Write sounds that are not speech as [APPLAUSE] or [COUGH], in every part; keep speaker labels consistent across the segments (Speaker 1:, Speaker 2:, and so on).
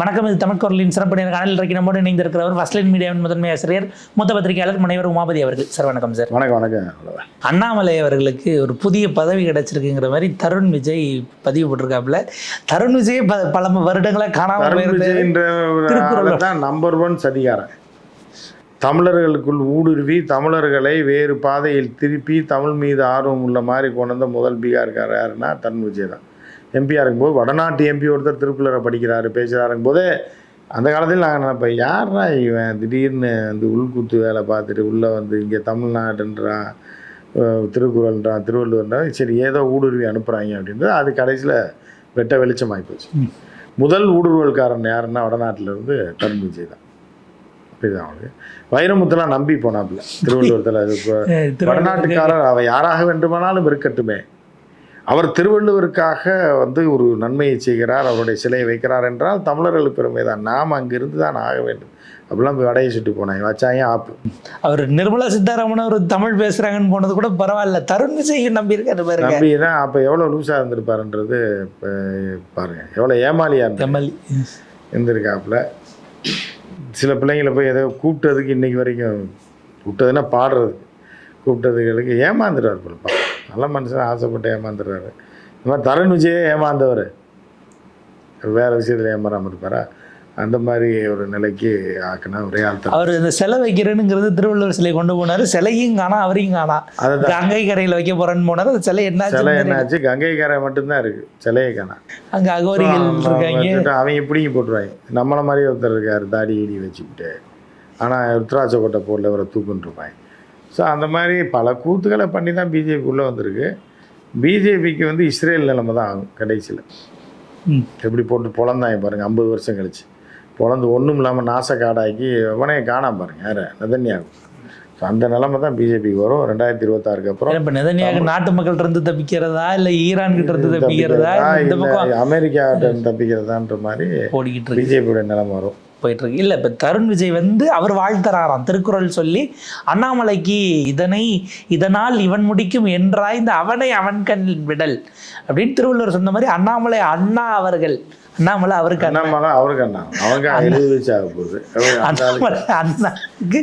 Speaker 1: வணக்கம் இது தமிழ் குரலின் சிறப்பு நேர்காணல் இன்றைக்கு நம்மோடு இணைந்திருக்கிறவர் ஃபஸ்ட்லைன் மீடியாவின் முதன்மை ஆசிரியர் மூத்த பத்திரிகையாளர் முனைவர் உமாபதி அவர்கள். சார் வணக்கம் சார்.
Speaker 2: வணக்கம் வணக்கம்.
Speaker 1: அண்ணாமலை அவர்களுக்கு ஒரு புதிய பதவி கிடைச்சிருக்குங்கிற மாதிரி தருண் விஜய் பதிவு போட்டிருக்காப்புல. தருண் விஜய் பல வருடங்களா காணாம
Speaker 2: தருண்
Speaker 1: போயிருந்தாரு
Speaker 2: விஜய்ன்ற ஒரு
Speaker 1: திருக்குறள்.
Speaker 2: ஆளு தான் நம்பர் ஒன் சதிகாரன். தமிழர்களுக்குள் ஊடுருவி தமிழர்களை வேறு பாதையில் திருப்பி தமிழ் மீது ஆர்வம் உள்ள மாதிரி கொண்டு வந்த முதல் பீகார்காரர் யாருன்னா தருண் விஜய் தான். எம்பியாக இருக்கும்போது வடநாட்டு எம்பி ஒருத்தர் திருக்குறளை படிக்கிறாரு பேசுகிறாருங்கும் போதே அந்த காலத்தில் நாங்கள் நினைப்போம் யாரா இவன்? திடீர்னு வந்து உள்குத்து வேலை பார்த்துட்டு உள்ளே வந்து இங்கே தமிழ்நாடுன்றான் திருக்குறள்ன்றான் திருவள்ளுவர்ன்றான் சரி ஏதோ ஊடுருவி அனுப்புகிறாங்க அப்படின்றது அது கடைசியில் வெட்ட வெளிச்சமாகி போச்சு. முதல் ஊடுருவல்காரன் யாருன்னா வடநாட்டில் இருந்து தருண் விஜய் தான் அப்படிதான் அவனுக்கு. வைரமுத்துலாம் நம்பி போனாப்புல திருவள்ளுவரத்தில் [LAUGHS] வடநாட்டுக்காரர் அவர் யாராக வேண்டுமானாலும் இருக்கட்டுமே. அவர் திருவள்ளுவருக்காக வந்து ஒரு நன்மையை செய்கிறார் அவருடைய சிலையை வைக்கிறார் என்றால் தமிழர்களுக்கு பெருமை தான். நாம் அங்கிருந்து தான் ஆக வேண்டும். அப்படிலாம் போய் வடையை சுட்டு போனாங்க. வச்சாங்க ஆப்பு.
Speaker 1: அவர் நிர்மலா சீதாராமன் ஒரு தமிழ் பேசுறாங்கன்னு போனது கூட பரவாயில்ல. தருண் விஜய் நம்பி இருக்காரு பாருங்க.
Speaker 2: நம்பி தான் அப்போ எவ்வளோ லூஸாக இருந்திருப்பாருன்றது இப்போ பாருங்க. எவ்வளோ ஏமாலியாக இருந்தார்.
Speaker 1: எம்எல்ஏ
Speaker 2: இருந்திருக்காப்புல. சில பிள்ளைங்களை போய் ஏதோ கூப்பிட்டதுக்கு இன்னைக்கு வரைக்கும் கூப்பிட்டதுன்னா பாடுறது. கூப்பிட்டதுகளுக்கு ஏமாந்துடுவார் போலப்பா நல்ல மனுஷன் ஆசைப்பட்டு ஏமாந்துடுறாரு. இந்த மாதிரி தருண் விஜயே ஏமாந்தவர். வேறு விஷயத்தில் ஏமாறாமல் இருப்பாரா? அந்த மாதிரி ஒரு நிலைக்கு ஆக்கினா ஒரே ஆள்
Speaker 1: அவர் இந்த சிலை வைக்கிறேனுங்கிறது திருவள்ளுவர் சிலை கொண்டு போனாரு. சிலையும் காணா அவரையும் காணா. கங்கை கரையில வைக்க போறேன்னு போனாரு. அந்த சிலை
Speaker 2: சிலை
Speaker 1: என்ன
Speaker 2: என்னாச்சு? கங்கை கரை மட்டும்தான் இருக்குது சிலையே காணா.
Speaker 1: அங்க அகோரிகள் இருக்காங்க.
Speaker 2: அவங்க பிடிங்கி போட்டுருவாங்க. நம்மளை மாதிரி ஒருத்தர் இருக்கார் தாடி ஈடி வச்சுக்கிட்டு. ஆனால் ருத்ராட்ச கொட்டை போடல இவரை தூக்குன்னு இருப்பாங்க ஸோ அந்த மாதிரி பல கூத்துக்களை பண்ணி தான் பிஜேபி உள்ளே வந்திருக்கு. பிஜேபிக்கு வந்து இஸ்ரேல் நிலைமை தான் ஆகும் கடைசியில். எப்படி போட்டு பொழந்தாங்க பாருங்கள் ஐம்பது வருஷம் கழிச்சு. பொழந்து ஒன்றும் இல்லாமல் நாச காடாக்கி அவனே காணாம பாருங்க யார்? நதன்யாகும் ஸோ அந்த நிலைமை தான் பிஜேபிக்கு வரும் ரெண்டாயிரத்தி இருபத்தாறுக்கு அப்புறம்.
Speaker 1: இப்ப நெதன்யாக நாட்டு மக்கள் இருந்து தப்பிக்கிறதா இல்ல ஈரான் கிட்ட இருந்து தப்பிக்கிறதா
Speaker 2: அமெரிக்கா தப்பிக்கிறதான்ற மாதிரி பிஜேபியோட நிலைமை வரும்.
Speaker 1: போயிட்டு இருக்கு இல்ல இப்ப தருண் விஜய் வந்து அவர் வாழ்த்தறாராம். திருக்குறள் சொல்லி அண்ணாமலைக்கு இதனை இதனால் இவன் முடிக்கும் என்றாய்ந்த அவனை அவன் கண் விடல். அப்படின்னு திருவள்ளுவர் சொன்ன மாதிரி அண்ணாமலை அண்ணா அவர்கள். அண்ணாமலை அவருக்கு அண்ணா.
Speaker 2: அண்ணாமலை அவருக்கு அண்ணா. அவனுக்கு எழுபது வயசு ஆக போகுது
Speaker 1: அண்ணாமலை அண்ணாக்கு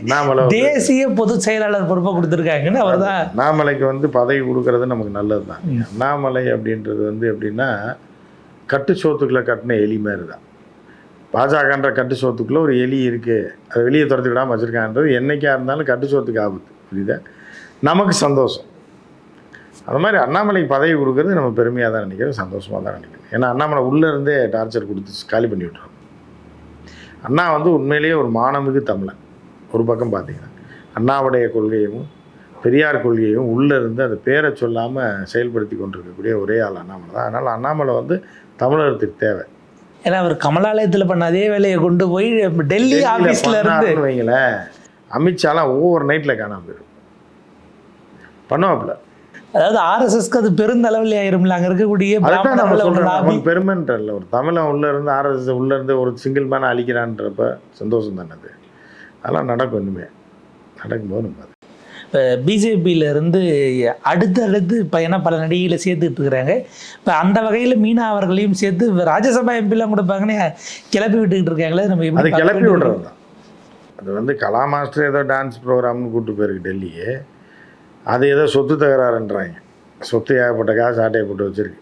Speaker 1: தேசிய பொதுச் செயலாளர் பொறுப்பை கொடுத்துருக்காங்கன்னு அவர் தான்.
Speaker 2: அண்ணாமலைக்கு வந்து பதவி கொடுக்கறது நமக்கு நல்லது தான் அண்ணாமலை அப்படின்றது வந்து எப்படின்னா கட்டு சோத்துக்குள்ள கட்டின எலி மாதிரி தான் பாஜகன்ற கட்டு சோத்துக்குள்ளே ஒரு எலி இருக்குது அதை வெளியே துரத்து விடாமல் வச்சுருக்கான்றது என்றைக்காக இருந்தாலும் கட்டு சோத்துக்கு ஆபத்து. புரியுதா? நமக்கு சந்தோஷம். அந்த மாதிரி அண்ணாமலைக்கு பதவி கொடுக்கறது நம்ம பெருமையாக தான் நினைக்கிறோம். சந்தோஷமாக தான் நினைக்கிறோம். ஏன்னா அண்ணாமலை உள்ளே இருந்தே டார்ச்சர் கொடுத்து காலி பண்ணி விட்டுறோம் அண்ணா வந்து உண்மையிலேயே ஒரு மானமிகு தமிழன். ஒரு பக்கம் பார்த்தீங்கன்னா. அண்ணாவுடைய கொள்கையும் பெரியார் கொள்கையும் உள்ளே இருந்து அந்த பேரை சொல்லாமல் செயல்படுத்தி கொண்டிருக்கக்கூடிய ஒரே ஆள் அண்ணாமலை தான். அதனால் அண்ணாமலை வந்து தமிழகத்துக்கு தேவை.
Speaker 1: ஏன்னா அவர் கமலாலயத்துல பண்ண அதே வேலையை கொண்டு போய் டெல்லி ஆபீஸ்ல இருந்து
Speaker 2: வைங்களேன் அமித்ஷாலாம் ஓவர் நைட்டில் காணாம போயிடும். பண்ணுவாப்புல.
Speaker 1: அதாவது ஆர்எஸ்எஸ்க்கு அது பெருந்தளவில் ஆயிரும்ல அங்க இருக்கக்கூடிய
Speaker 2: பெருமைன்றல ஒரு தமிழன் உள்ளே இருந்து ஆர்எஸ் உள்ளே இருந்து ஒரு சிங்கிள் மேனை அழிக்கிறான்றப்ப சந்தோஷம் தானே அது? அதெல்லாம் நடக்கும் இனிமே. நடக்கும்போது நம்ம அது
Speaker 1: இப்போ பிஜேபியில இருந்து அடுத்தடுத்து இப்போ ஏன்னா பல நடிகைகளை சேர்த்துட்டு இருக்கிறாங்க. இப்போ அந்த வகையில மீனா அவர்களையும் சேர்த்து ராஜ்யசபா எம்பிலாம் கொடுப்பாங்கன்னு கிளப்பி விட்டுக்கிட்டு இருக்காங்களே நம்ம
Speaker 2: அது
Speaker 1: எப்படி
Speaker 2: கிளப்பி? விடுறது தான். அது வந்து கலா மாஸ்டர் ஏதோ டான்ஸ் ப்ரோக்ராம்னு கூப்பிட்டு போயிருக்கு டெல்லியே அது ஏதோ சொத்து தகராறுன்றாங்க. சொத்து ஏகப்பட்ட காசு ஆட்டையை போட்டு வச்சிருக்கு.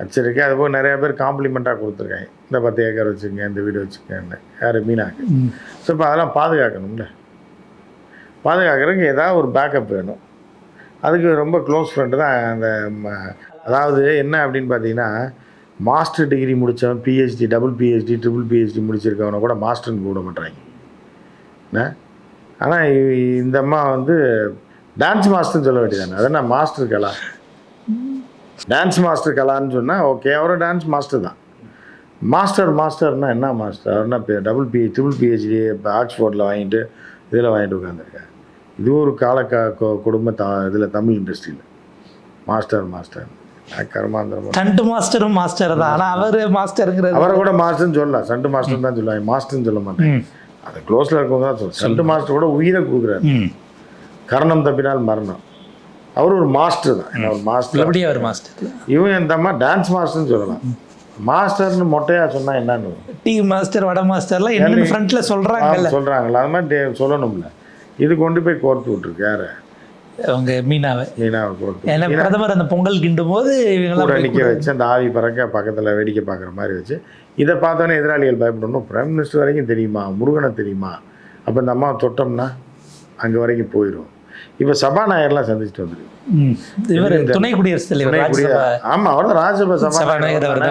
Speaker 2: வச்சிருக்கு. அது போய் நிறைய பேர் காம்ப்ளிமெண்ட்டாக கொடுத்துருக்காங்க. இந்த பத்து ஏக்கர் வச்சுக்கங்க இந்த வீடு வச்சுக்கங்கன்னு. யார்? மீனாக்கு. ஸோ இப்போ அதெல்லாம் பாதுகாக்கணும்ல. பாதுகாக்கிறதுக்கு ஏதாவது ஒரு பேக்கப் வேணும். அதுக்கு ரொம்ப க்ளோஸ் ஃப்ரெண்டு தான் அந்த அதாவது என்ன அப்படின்னு பார்த்தீங்கன்னா master degree முடித்தவன் PhD double PhD triple PhD முடிச்சிருக்கவனை கூட மாஸ்டர்னு கூட மாட்டாங்க என்ன? ஆனால் இந்த அம்மா வந்து டான்ஸ் மாஸ்டர்னு சொல்ல வேண்டியதானே அது என்ன மாஸ்டர் கலா? டான்ஸ் மாஸ்டர் கலான்னு சொன்னால் ஓகே அவரும் டான்ஸ் மாஸ்டர் தான். மாஸ்டர் மாஸ்டர்னால் என்ன மாஸ்டர் அவர்னா டபுள் பி ட்ரிபிள் பிஹெச்டி இப்போ ஆக்ஸ்ஃபோர்டில் வாங்கிட்டு இதில் வாங்கிட்டு உட்காந்துருக்காரு இது ஒரு கால குடும்ப த இதில் தமிழ் இண்டஸ்ட்ரியில். Master master. கர்மாந்திரம்
Speaker 1: ஸ்டண்ட் மாஸ்டரும் மாஸ்டர் தான். ஆனா அவர் மாஸ்டருங்கிறது
Speaker 2: அவரை கூட மாஸ்டர்னு சொல்லலாம் சண்டு மாஸ்டர் தான் சொல்லுவாங்க. மாஸ்டர்னு சொல்ல மாட்டேன். அது க்ளோஸில் இருக்கவங்க தான் சொல்லுவேன் சண்டு மாஸ்டர் கூட உயிரை கொடுக்குறாரு. கரணம் தப்பினால் மரணம். அவர் ஒரு மாஸ்டர் தான். ஒரு மாஸ்டர்
Speaker 1: எப்படி அவர் மாஸ்டர்?
Speaker 2: இவன் இந்த அம்மா டான்ஸ் மாஸ்டர்னு சொல்லலாம். மாஸ்டர்னு மொட்டையா சொன்னா என்னன்னு?
Speaker 1: டீ மாஸ்டர் வட மாஸ்டர்லாம் என்னன்னு ஃப்ரண்ட்ல சொல்றாங்கல்ல.
Speaker 2: சொல்றாங்கல்ல. அது மாதிரி சொல்லணும்ல. இது கொண்டு போய் கோர்த்து விட்டுருக்கு யார?
Speaker 1: அவங்க மீனாவை.
Speaker 2: மீனாவை கோர்த்து
Speaker 1: ஏன்னா பிரதமர் அந்த பொங்கல் கிண்டும் போது
Speaker 2: கூட
Speaker 1: இவங்கெல்லாம்
Speaker 2: நிற்க வச்சு அந்த ஆவி பறக்க பக்கத்தில் வேடிக்கை பார்க்குற மாதிரி வச்சு இதை பார்த்தோன்னே எதிராளிகள் பயப்படணும். பிரைம் மினிஸ்டர் வரைக்கும் தெரியுமா? முருகனை தெரியுமா? அப்போ இந்த அம்மா தொட்டோம்னா அங்கே வரைக்கும் போயிடும் இப்போ சபாநாயகர்லாம் சந்திச்சுட்டு வந்துருக்கு.
Speaker 1: இவர் துணை குடியரசுத் தலைவர்
Speaker 2: ஆமாம் அவர் ராஜ்யசபா
Speaker 1: சபாநாயகர்.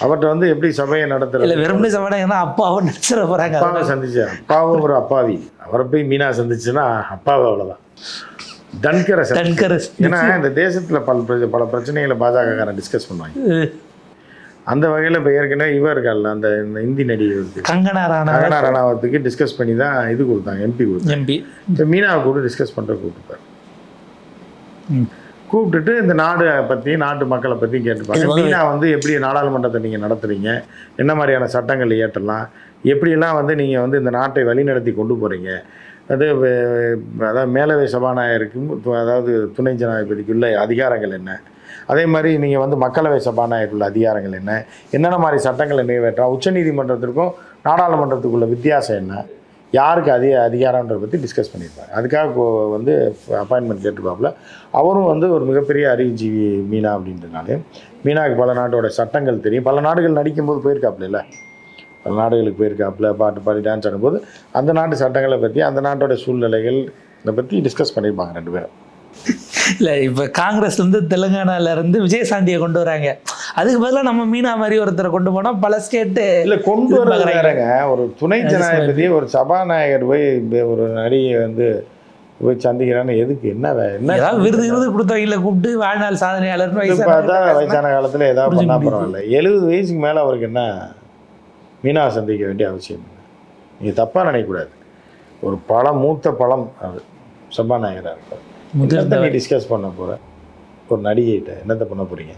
Speaker 2: அவர்கிட்ட வந்து எப்படி சபையை
Speaker 1: இல்ல
Speaker 2: நடத்துறது
Speaker 1: வெறுமனே சபாநாயகர்னா அப்பாவை நடிச்சிட போறாங்க
Speaker 2: அப்பாவை சந்திச்சார் அப்பாவும் ஒரு அப்பாவி. அவரை போய் மீனா சந்திச்சுன்னா அப்பாவை அவ்வளோதான் தன்கரை சந்தி-
Speaker 1: டன்கர்
Speaker 2: ஏன்னா இந்த தேசத்தில் பல பல பிரச்சனைகளை பாஜகக்காரன் டிஸ்கஸ் பண்ணுவாங்க. அந்த வகையில் இப்போ ஏற்கனவே இவர் இருக்கார்ல அந்த இந்த நடிகருக்கு.
Speaker 1: கங்கனா ராணா.
Speaker 2: கங்கனா ரணாவத்துக்கு டிஸ்கஸ் பண்ணி தான் இது கொடுத்தாங்க எம்பி கொடுத்தாங்க.
Speaker 1: எம்பி
Speaker 2: இப்போ மீனாவை கூட டிஸ்கஸ் பண்ணுற கூப்பிட்டுப்பார் கூப்பிட்டுட்டு இந்த நாடு பற்றி நாட்டு மக்களை பற்றி கேட்டுப்பாங்க. மீனா வந்து எப்படி நாடாளுமன்றத்தை நீங்கள் நடத்துறீங்க? என்ன மாதிரியான சட்டங்கள் இயற்றலாம்? எப்படியெல்லாம் வந்து நீங்கள் வந்து இந்த நாட்டை வழிநடத்தி கொண்டு போகிறீங்க அது அதாவது மேலவை சபாநாயகருக்கும் அதாவது துணை ஜனாதிபதிக்குள்ள அதிகாரங்கள் என்ன? அதே மாதிரி நீங்கள் வந்து மக்களவை சபாநாயகருக்குள்ள அதிகாரங்கள் என்ன? என்னென்ன மாதிரி சட்டங்களை நிறைவேற்றலாம்? உச்சநீதிமன்றத்திற்கும் நாடாளுமன்றத்துக்குள்ள வித்தியாசம் என்ன? யாருக்கு அதிக அதிகாரன்றதை பற்றி டிஸ்கஸ் பண்ணியிருப்பாங்க அதுக்காக வந்து அப்பாயின்மெண்ட் கேட்டுருப்பாப்புல. அவரும் வந்து ஒரு மிகப்பெரிய அறிவுஜீவி மீனா அப்படின்றனாலே மீனாவுக்கு பல நாட்டோட சட்டங்கள் தெரியும். பல நாடுகள் நடிக்கும்போது போயிருக்காப்புல இல்லை? பல நாடுகளுக்கு போயிருக்காப்புல பாட்டு பாடி டான்ஸ் ஆடும்போது அந்த நாட்டு சட்டங்களை பற்றி அந்த நாட்டோட சூழ்நிலைகள் இதை பற்றி டிஸ்கஸ் பண்ணியிருப்பாங்க ரெண்டு பேரும்.
Speaker 1: இல்லை இப்போ காங்கிரஸ்லேருந்து இருந்து விஜயசாந்தியை கொண்டு வராங்க. அதுக்கு பதிலா நம்ம மீனா மாதிரி ஒருத்தரை கொண்டு போனா பல ஸ்டேட்டு
Speaker 2: இல்லை கொண்டு. வேறங்க. ஒரு துணை ஜனாதிபதி ஒரு சபாநாயகர் போய் ஒரு நடிகை வந்து போய் சந்திக்கிறான்னு எதுக்கு? என்ன என்ன
Speaker 1: ஏதாவது விருது விருது கொடுத்தவங்கள கூப்பிட்டு வாழ்நாள் சாதனையாளர்னு
Speaker 2: இது
Speaker 1: வயசான
Speaker 2: பார்த்தா வயசான காலத்தில் ஏதாவது பண்ணா பரவாயில்ல. எழுபது வயசுக்கு மேலே அவருக்கு என்ன? மீனா சந்திக்க வேண்டிய அவசியம் நீங்கள் தப்பாக நினைக்கக்கூடாது. ஒரு பழம் மூத்த பழம் அது சபாநாயகராக நீ டிஸ்கஸ் பண்ண போகிற ஒரு நடிகைகிட்ட என்னத்தை பண்ண போகிறீங்க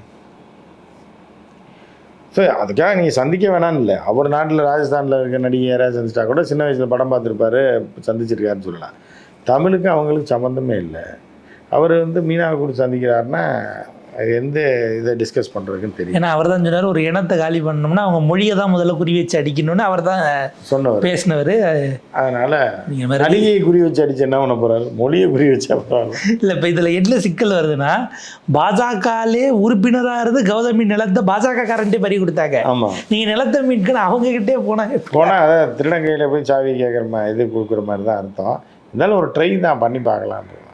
Speaker 2: ஸோ அதுக்காக நீங்கள் சந்திக்க வேணாம்னு இல்லை. அவர் நாட்டில் ராஜஸ்தானில் இருக்க நடிகை யாராவது சந்திச்சிட்டா கூட சின்ன வயசில் படம் பார்த்துருப்பாரு சந்திச்சிருக்காருன்னு சொல்லலாம். தமிழுக்கு அவங்களுக்கு சம்மந்தமே இல்லை. அவர் வந்து மீனாவை கூட சந்திக்கிறாருன்னா அது எந்த இதை டிஸ்கஸ் பண்ணுறதுக்குன்னு தெரியும்
Speaker 1: ஏன்னா அவர் தான் சொன்னார் ஒரு இனத்தை காலி பண்ணோம்னா அவங்க மொழியை தான் முதல்ல குறி வச்சு அடிக்கணும்னு அவர் தான்
Speaker 2: சொன்னவர்.
Speaker 1: பேசினவர்.
Speaker 2: அதனால்
Speaker 1: நீங்க மாதிரி
Speaker 2: நடிகையை குறி வச்சு அடிச்சு என்ன பண்ண போகிறாரு மொழியை குறி வச்சா பரவாயில்ல
Speaker 1: இல்லை இப்போ இதில் என்ன சிக்கல் வருதுன்னா பாஜகலே உறுப்பினராக இருந்து கௌதமி நிலத்தை பாஜக காரண்ட்டே பறி கொடுத்தாங்க.
Speaker 2: ஆமாம்
Speaker 1: நீங்கள் நிலத்தை மீட்கணும் அவங்க கிட்டே போனாங்க
Speaker 2: போனால் அதை திருடங்கையில் போய் சாவி கேட்குற மாதிரி இது கொடுக்குற மாதிரி தான் அர்த்தம். இருந்தாலும் ஒரு ட்ரை தான் பண்ணி பார்க்கலான்றது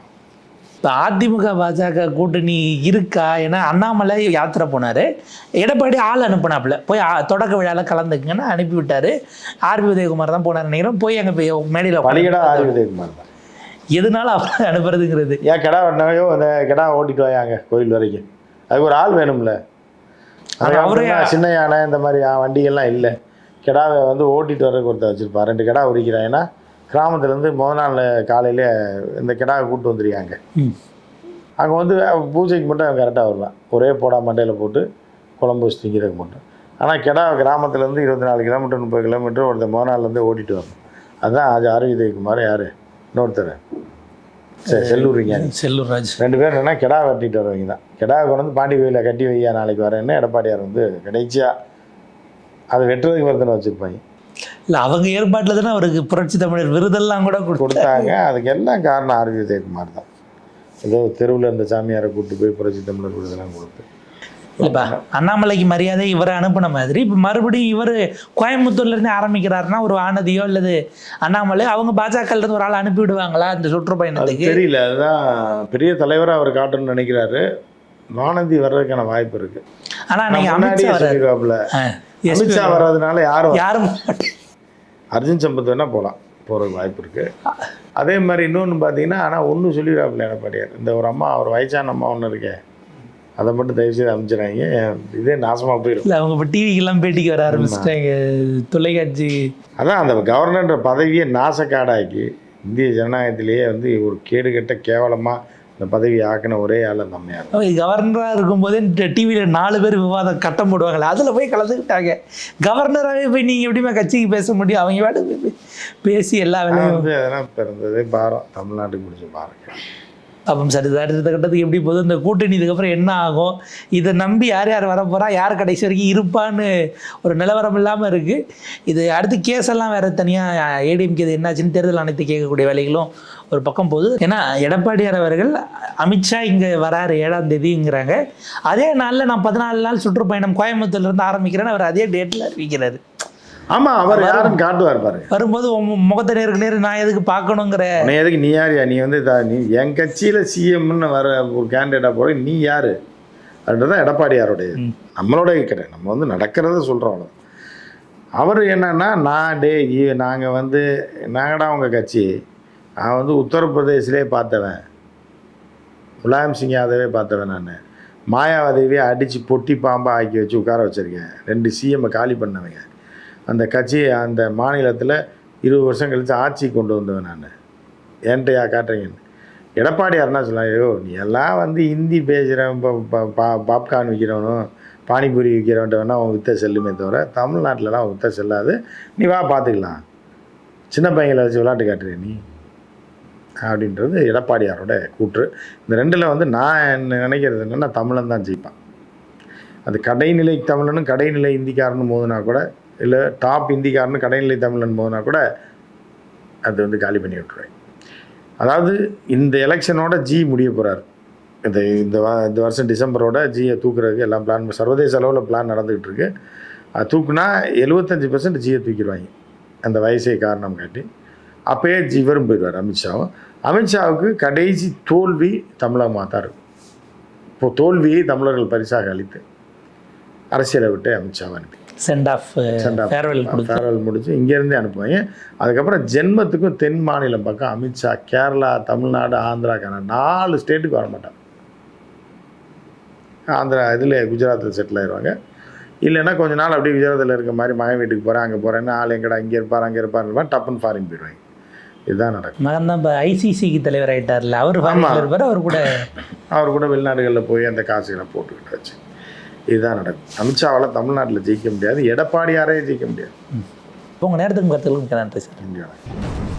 Speaker 1: இப்போ அதிமுக பாஜக கூட்டணி இருக்கா ஏன்னா அண்ணாமலை யாத்திரை போனார். எடப்பாடி ஆள் அனுப்புனாப்புல. போய் தொடக்க விழாவில் கலந்துக்குங்கன்னு அனுப்பி விட்டாரு ஆர்பி உதயகுமார் தான் போனார் நினைக்கிறோம் போய் அங்கே போய் மேடையில்
Speaker 2: பலிகடா ஆறு விஜயகுமார் தான்.
Speaker 1: எதனால அவர் அனுப்புறதுங்கிறது?
Speaker 2: ஏன் கிடா வெட்டினாவையோ அந்த கிடா ஓட்டிட்டு வாயாங்க கோயில் வரைக்கும். அதுக்கு ஒரு ஆள் வேணும்ல.
Speaker 1: அவரே-
Speaker 2: சின்ன யானை இந்த மாதிரி வண்டிகள்லாம் இல்லை. கிடாவை வந்து ஓட்டிட்டு வரக்கு ஒருத்தர் வச்சிருப்பா ரெண்டு கிடா உரிக்கிறான். ஏன்னா கிராமத்துலேருந்து முத நாள் காலையில் இந்த கிடாவை கூப்பிட்டு வந்துருக்காங்க. அங்கே வந்து பூஜைக்கு மட்டும் அவன் கரெக்டாக வருவான். ஒரே போடா மண்டையில் போட்டு குழம்பு வச்சு திங்கிறதுக்கு மட்டும். ஆனால் கிடா கிராமத்துலேருந்து இருபத்தி நாலு கிலோமீட்டர் முப்பது கிலோமீட்டர் ஒருத்தர் முத நாள்லேருந்து ஓட்டிட்டு வரணும். அதுதான் அது அரவிந்தகுமார் யார்? இன்னொருத்தர். சரி செல்லூர் விஞ்ஞானி
Speaker 1: செல்லூர் ராஜ்.
Speaker 2: ரெண்டு பேரும் என்னன்னா கிடா வெட்டிட்டு வரவங்க தான். கிடா கொண்டு வந்து பாண்டி கோயிலில் கட்டி வையா நாளைக்கு வரேன்னு எடப்பாடியார் வந்து கடைசியா அதை வெட்டுறதுக்கு ஒருத்தனை வச்சுருப்பாங்க.
Speaker 1: இல்லை அவங்க ஏற்பாட்டில் தானே அவருக்கு புரட்சி தமிழர் விருதெல்லாம் கூட கொடுத்தாங்க.
Speaker 2: அதுக்கு எல்லாம் காரணம் ஆர்வி உதயகுமார் தான். ஏதோ தெருவில் இருந்த சாமியாரை கூப்பிட்டு போய் புரட்சி தமிழர் விருதெல்லாம் கொடுத்து.
Speaker 1: இல்லைப்பா அண்ணாமலைக்கு மரியாதை இவரை அனுப்புன மாதிரி இப்போ மறுபடியும் இவர் கோயம்புத்தூர்லேருந்து ஆரம்பிக்கிறாருன்னா ஒரு ஆனதியோ அல்லது அண்ணாமலை அவங்க பாஜக இருந்து ஒரு ஆள் அனுப்பி விடுவாங்களா இந்த சுற்றுப்பயணத்துக்கு?
Speaker 2: தெரியல. அதுதான் பெரிய தலைவராக அவர் காட்டணும்னு நினைக்கிறாரு. வானதி வர்றதுக்கான வாய்ப்பு இருக்கு.
Speaker 1: ஆனால் நீங்கள் அமித்ஷா எஸ்
Speaker 2: அமித்ஷா வர்றதுனால யாரும்
Speaker 1: யாரும்
Speaker 2: அர்ஜுன் சம்பத் வேணால் போகலாம் போகிறதுக்கு வாய்ப்பு இருக்குது அதே மாதிரி இன்னொன்று பார்த்தீங்கன்னா ஆனால் ஒன்று சொல்லிடுறாப்புல எடப்பாடியார். இந்த ஒரு அம்மா ஒரு வயசான அம்மா ஒன்று இருக்கே. அதை மட்டும் தயவுசெய்து அமைச்சிடாங்க இதே நாசமாக போயிடும்.
Speaker 1: இல்லை அவங்க இப்போ டிவிக்கெல்லாம் பேட்டிக்கு வர ஆரம்பிச்சிட்டாங்க. தொலைக்காட்சி.
Speaker 2: அதான் அந்த கவர்னர்ன்ற பதவியை நாசக்காடாக்கி இந்திய ஜனநாயகத்திலேயே வந்து ஒரு கேடுகெட்ட கேவலமாக இந்த பதவியை ஆக்கின ஒரே ஆள் அந்த அம்மையார்
Speaker 1: கவர்னராக இருக்கும்போதே டிவியில் நாலு பேர் விவாதம் கட்டம் போடுவாங்களே அதில் போய் கலந்துக்கிட்டாங்க. கவர்னராகவே போய் நீங்கள் எப்படிமா கட்சிக்கு பேச முடியும்? அவங்க போய் பேசி எல்லா வேலையும்
Speaker 2: அதெல்லாம் பிறந்ததே பாரம். தமிழ்நாட்டுக்கு பிடிச்ச பாருங்க
Speaker 1: அப்போ சரி அடுத்த கட்டத்துக்கு எப்படி போகுது? இந்த கூட்டணி இதுக்கப்புறம் என்ன ஆகும்? இதை நம்பி யார் யார் வரப்போகிறா யார் கடைசி வரைக்கும் இருப்பான்னு ஒரு நிலவரம் இல்லாமல் இருக்குது இது அடுத்து கேஸ் எல்லாம் வேறு தனியாக ஏடிஎம்கே இது என்னாச்சுன்னு தேர்தல் அனைத்து கேட்கக்கூடிய வேலைகளும் ஒரு பக்கம் போகுது. ஏன்னா எடப்பாடியார் அவர்கள் அமித்ஷா இங்கே வராரு ஏழாம் தேதிங்கிறாங்க. அதே நாளில் நான் பதினாலு நாள் சுற்றுப்பயணம் கோயம்புத்தூர்லேருந்து ஆரம்பிக்கிறேன்னு அவர் அதே டேட்டில் அறிவிக்கிறாரு.
Speaker 2: ஆமாம் அவர் யாருன்னு காட்டுவார் பாருங்க
Speaker 1: வரும்போது உன் முகத்தை நேருக்கு நேரு நான் எதுக்கு பார்க்கணுங்கிற.
Speaker 2: உன்னை எதுக்கு நீ யாரியா நீ வந்து நீ என் கட்சியில் சிஎம்னு வர ஒரு கேண்டிடேட்டாக போய் நீ யார்? அப்படின்றதான் எடப்பாடியாருடைய. நம்மளோட கிடையாது நம்ம வந்து நடக்கிறத சொல்கிறோம் அவர் என்னன்னா நான் டே நாங்கள் வந்து நாங்கடா உங்கள் கட்சி. நான் வந்து உத்தரப்பிரதேசிலே பார்த்தவன். முலாயம் சிங் யாதவே பார்த்தவன் நான். மாயாவதேவியை அடித்து பொட்டி பாம்பாக ஆக்கி வச்சு உட்கார வச்சுருக்கேன். ரெண்டு சிஎம்மை காலி பண்ணவங்க. அந்த கட்சியை அந்த மாநிலத்தில் இருபது வருஷம் கழித்து ஆட்சி கொண்டு வந்தவன் நான். ஏன்ட்டையா காட்டுறீங்கன்னு எடப்பாடியார் என்ன சொல்லலாம் ஐயோ நீ எல்லாம் வந்து ஹிந்தி பேசுகிறவன் பாப்கார்ன் விற்கிறவனும் பானிபூரி விற்கிறவன்ட்ட வேணால் அவன் வித்த செல்லுமே தவிர தமிழ்நாட்டிலலாம் அவன் வித்த செல்லாது. நீ வா பார்த்துக்கலாம் சின்ன பையங்களை வச்சு விளையாட்டு காட்டுறிய நீ? அப்படின்றது எடப்பாடியாரோட கூற்று. இந்த ரெண்டில் வந்து நான் என்ன நினைக்கிறது என்னென்னா தமிழன் தான் ஜெயிப்பான். அது கடைநிலை தமிழனும் கடைநிலை இந்திக்காரனும் மோதுனா கூட இல்லை டாப் இந்திக்காரனும் கடைநிலை தமிழன் போனால் கூட அது வந்து காலி பண்ணி விட்டுருவேன் அதாவது இந்த எலெக்ஷனோட ஜி முடிய போகிறார் இந்த இந்த இந்த வருஷம் டிசம்பரோட ஜியை தூக்குறதுக்கு எல்லாம் பிளான் சர்வதேச அளவில் பிளான் நடந்துகிட்டு இருக்கு. அது தூக்குனா எழுபத்தஞ்சி பர்சன்ட் ஜியை தூக்கிடுவாங்க. அந்த வயசை காரணம் காட்டி. அப்போயே ஜி இவரும் போயிடுவார் அமித்ஷாவும் அமித்ஷாவுக்கு கடைசி தோல்வி தமிழகமாக தான் இருக்கும் இப்போ தோல்வியை தமிழர்கள் பரிசாக அளித்து அரசியலை விட்டு அமித்ஷாவை அனுப்பி.
Speaker 1: Send of. ஃபேர்வெல்
Speaker 2: ஃபேர்வெல் முடிச்சு இங்கேருந்தே அனுப்புவாங்க அதுக்கப்புறம் ஜென்மத்துக்கும் தென் மாநிலம் பக்கம் அமித்ஷா கேரளா தமிழ்நாடு ஆந்திரா கர்நாடகா நாலு ஸ்டேட்டுக்கு வர மாட்டாங்க ஆந்திரா இதில் குஜராத்தில் செட்டில் ஆயிடுவாங்க இல்லைன்னா கொஞ்ச நாள் அப்படியே குஜராத்தில் இருக்க மாதிரி மகன் வீட்டுக்கு போகிறேன் அங்கே போகிறேன்னு ஆள் எங்கடா இங்கே இருப்பார் அங்கே இருப்பார் டப்புன்னு ஃபாரின் போயிடுவாங்க. இதுதான் நடக்கும்.
Speaker 1: மகன் தான் இப்போ ஐசிசிக்கு தலைவர் ஆயிட்டார்ல அவர் இருப்பார் அவர் கூட [LAUGHS]
Speaker 2: அவர் கூட வெளிநாடுகளில் போய் அந்த காசுகளை போட்டுக்கிட்டு வச்சு. இதுதான் நடக்கும். அமித்ஷாவால் தமிழ்நாட்டில் ஜெயிக்க முடியாது எடப்பாடியாரே ஜெயிக்க முடியாது.
Speaker 1: உங்கள் நேரத்துக்கு கருத்துக்களும் நன்றி சார்.
Speaker 2: இந்தியாவில்